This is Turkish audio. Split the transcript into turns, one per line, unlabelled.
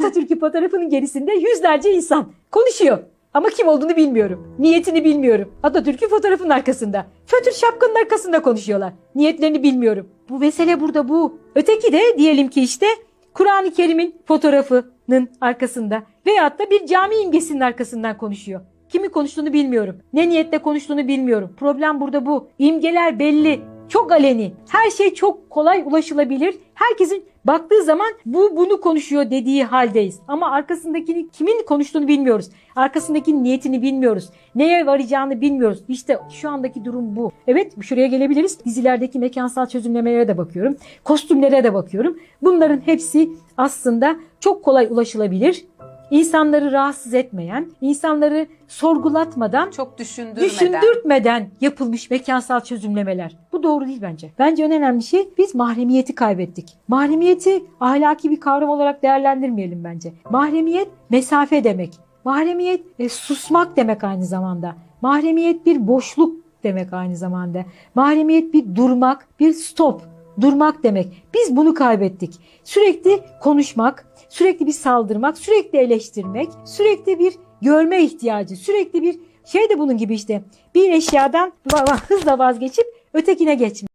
Atatürk'ün fotoğrafının gerisinde yüzlerce insan konuşuyor. Ama kim olduğunu bilmiyorum. Niyetini bilmiyorum. Atatürk'ün fotoğrafının arkasında. Fötür şapkanın arkasında konuşuyorlar. Niyetlerini bilmiyorum. Bu mesele burada bu. Öteki de diyelim ki işte Kur'an-ı Kerim'in fotoğrafının arkasında veyahut da bir cami imgesinin arkasından konuşuyor. Kimin konuştuğunu bilmiyorum. Ne niyetle konuştuğunu bilmiyorum. Problem burada bu. İmgeler belli. Çok aleni. Her şey çok kolay ulaşılabilir. Herkesin baktığı zaman bu bunu konuşuyor dediği haldeyiz. Ama arkasındakini kimin konuştuğunu bilmiyoruz. Arkasındaki niyetini bilmiyoruz. Neye varacağını bilmiyoruz. İşte şu andaki durum bu. Evet şuraya gelebiliriz. Dizilerdeki mekansal çözümlemelere de bakıyorum. Kostümlere de bakıyorum. Bunların hepsi aslında çok kolay ulaşılabilir. İnsanları rahatsız etmeyen, insanları sorgulatmadan
Çok düşündürmeden.
Düşündürtmeden yapılmış mekansal çözümlemeler. Doğru değil bence. Bence en önemli şey biz mahremiyeti kaybettik. Mahremiyeti ahlaki bir kavram olarak değerlendirmeyelim bence. Mahremiyet mesafe demek. Mahremiyet e, susmak demek aynı zamanda. Mahremiyet bir boşluk demek aynı zamanda. Mahremiyet bir durmak, bir stop. Durmak demek. Biz bunu kaybettik. Sürekli konuşmak, sürekli bir saldırmak, sürekli eleştirmek, sürekli bir görme ihtiyacı, sürekli bir şey de bunun gibi işte bir eşyadan hızla vazgeçip ötekine geçmek.